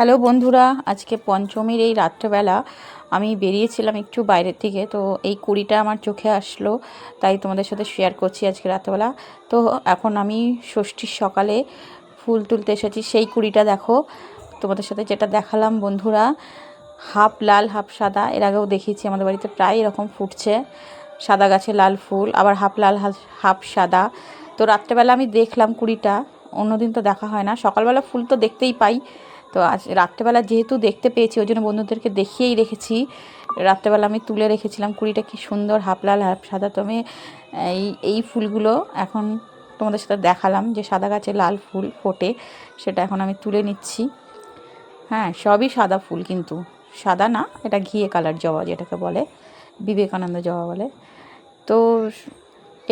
Hello বন্ধুরা, আজকে পঞ্চমীর এই রাত্রেবেলা আমি বেরিয়েছিলাম একটু বাইরের থেকে তো এই কুড়িটা আমার চোখে আসলো, তাই তোমাদের সাথে শেয়ার করছি আজকে রাত্রেবেলা। তো এখন আমি ষষ্ঠীর সকালে ফুল তুলতে এসেছি, সেই কুড়িটা দেখো, তোমাদের সাথে যেটা দেখালাম বন্ধুরা, হাফ লাল, হাফ সাদা, এর আগেও দেখিয়েছি, আমাদের বাড়িতে প্রায় এরকম ফুটছে, সাদা গাছে লাল ফুল, আবার হাফ লাল হাফ সাদা। তো রাত্রেবেলা আমি দেখলাম কুড়িটা, অন্যদিন তো দেখা হয় না, সকালবেলা ফুল তো দেখতেই পাই তো আজ রাত্রেবেলা যেহেতু দেখতে পেয়েছি, ওই জন্য বন্ধুদেরকে দেখিয়েই রেখেছি। রাত্রেবেলা আমি তুলে রেখেছিলাম কুড়িটা কি সুন্দর হাফ লাল হাফ, সাদা তো আমি এই এই ফুলগুলো এখন তোমাদের সাথে দেখালাম যে সাদা গাছে লাল ফুল ফোটে, সেটা এখন আমি তুলে নিচ্ছি। হ্যাঁ সবই সাদা ফুল কিন্তু। সাদা না, এটা ঘিয়ে কালার জবা যেটাকে বলে, বিবেকানন্দ জবা বলে। তো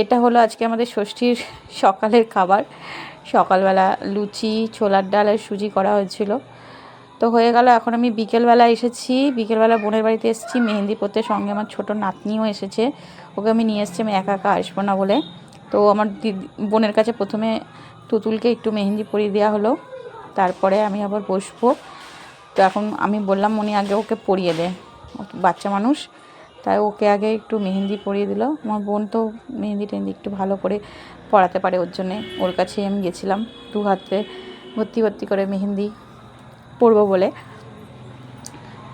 এটা হলো আজকে আমাদের ষষ্ঠীর সকালের খাবার। সকালবেলা লুচি, ছোলার ডাল আর সুজি করা হয়েছিল। তো হয়ে গেল, এখন আমি বিকেলবেলা এসেছি। বিকেলবেলা বোনের বাড়িতে এসেছি, মেহেন্দি পরতে সঙ্গে আমার ছোট নাতনিও এসেছে। ওকে আমি নিয়ে এসেছি, আমি একা একা আসব না বলে। তো আমার বোনের কাছে প্রথমে তুতুলকে একটু মেহেন্দি পরিয়ে দেওয়া হলো। তারপরে আমি আবার বসবো। তো এখন আমি বললাম উনি আগে ওকে পরিয়ে দে বাচ্চা মানুষ। তাই ওকে আগে একটু মেহেন্দি পরিয়ে দিল। আমার বোন তো মেহেন্দি টেহেন্দি একটু ভালো করে পড়াতে পারে ওর জন্যে। ওর কাছেই আমি গেছিলাম দু হাতে ভর্তি ভর্তি করে মেহেন্দি। পরবো বলে।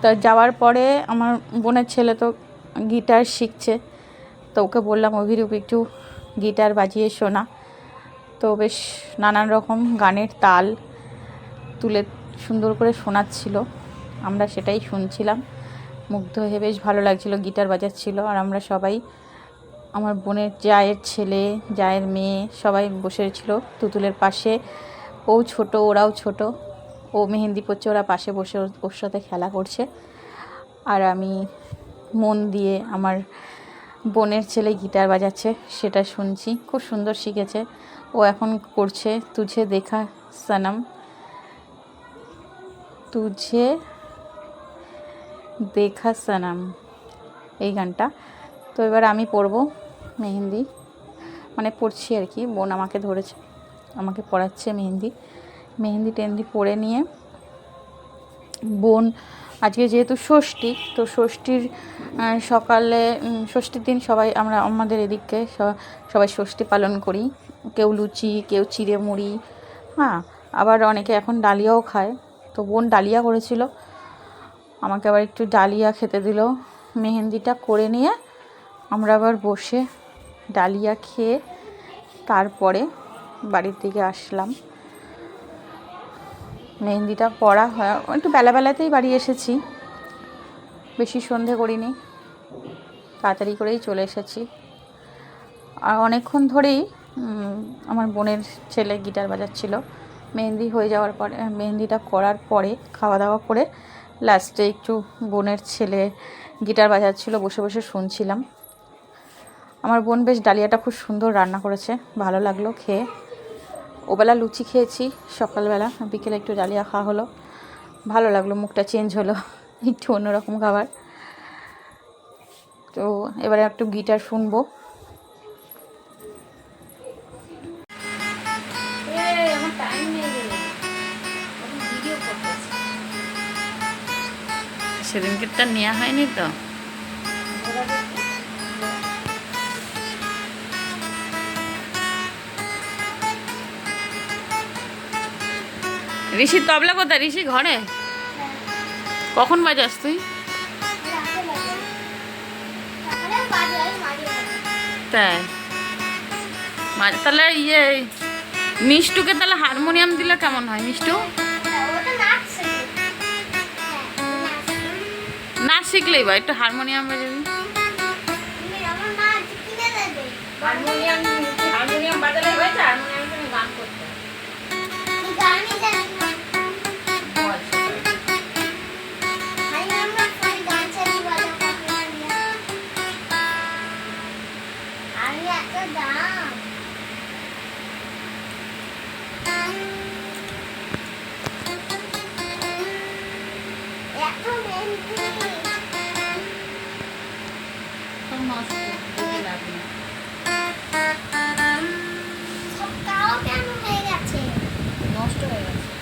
তো যাওয়ার পরে আমার বোনের ছেলে তো গিটার শিখছে, তো ওকে বললাম, অভিরূপ, একটু গিটার বাজিয়ে শোনা। তো বেশ নানান রকম গানের তাল তুলে সুন্দর করে শোনাচ্ছিল। আমরা সেটাই শুনছিলাম। মুগ্ধ হয়ে বেশ ভালো লাগছিল গিটার বাজাচ্ছিল। আর আমরা সবাই, আমার বোনের জায়ের ছেলে, জায়ের মেয়ে সবাই বসেছিল তুতুলের পাশে। ও ছোট, ওরাও ছোট। ও মেহেন্দি পড়ছে ওরা পাশে বসে ওর সাথে খেলা করছে। আর আমি মন দিয়ে আমার বোনের ছেলে গিটার বাজাচ্ছে, সেটা শুনছি। খুব সুন্দর শিখেছে। ও এখন করছে তুঝে দেখা সনম। তুঝে দেখা সনম, এই গানটা। তো এবার আমি পড়ব মেহেন্দি। মানে পড়ছি আর কি, বোন আমাকে ধরেছে, আমাকে পড়াচ্ছে মেহেন্দি। মেহেন্দি টেহেন্দি পরে নিয়ে। বোন আজকে যেহেতু ষষ্ঠী, তো ষষ্ঠীর সকালে ষষ্ঠীর দিন সবাই আমরা আমাদের এদিকে সবাই ষষ্ঠী পালন করি। কেউ লুচি, কেউ চিড়ে মুড়ি হ্যাঁ আবার অনেকে এখন ডালিয়াও খায়। তো বোন ডালিয়া করেছিল। আমাকে আবার একটু ডালিয়া খেতে দিল। মেহেন্দিটা করে নিয়ে আমরা আবার বসে ডালিয়া খেয়ে তারপরে বাড়ির দিকে আসলাম। মেহেন্দিটা পড়া হয়। একটু বেলাবেলাতেই বাড়ি এসেছি। বেশি সন্ধে করিনি। তাড়াতাড়ি করেই চলে এসেছি। আর অনেকক্ষণ ধরেই আমার বোনের ছেলে গিটার বাজাচ্ছিল। মেহেন্দি হয়ে যাওয়ার পরে, মেহেন্দিটা করার পরে খাওয়া দাওয়া করে লাস্টে একটু বোনের ছেলে গিটার বাজাচ্ছিল, বসে বসে শুনছিলাম। আমার বোন বেশ ডালিয়াটা খুব সুন্দর রান্না করেছে। ভালো লাগল খেয়ে। ওবেলা লুচি খেয়েছি সকালবেলা বিকেলে একটু ডালিয়া খাওয়া হলো। ভালো লাগল মুখটা চেঞ্জ হলো একটু অন্যরকম খাবার। তো এবারে একটু গিটার শুনব। সেদিনকেরটা নেওয়া হয়নি তো। ঋষির তবলা কোথায়? ঋষি ঘরে? কখন বাজাস তুই? তাই। তাহলে ইয়ে মিষ্টুকে তাহলে হারমোনিয়াম দিলে কেমন হয় মিষ্টু? না শিখলেই বা একটু হারমোনিয়াম বাজাবি হারমোনিয়াম হারমোনিয়াম বাজালে হয়েছে হারমোনিয়াম গান করতে। নষ্ট হতে লাগল হয়ে গেছে? নষ্ট হয়ে গেছে।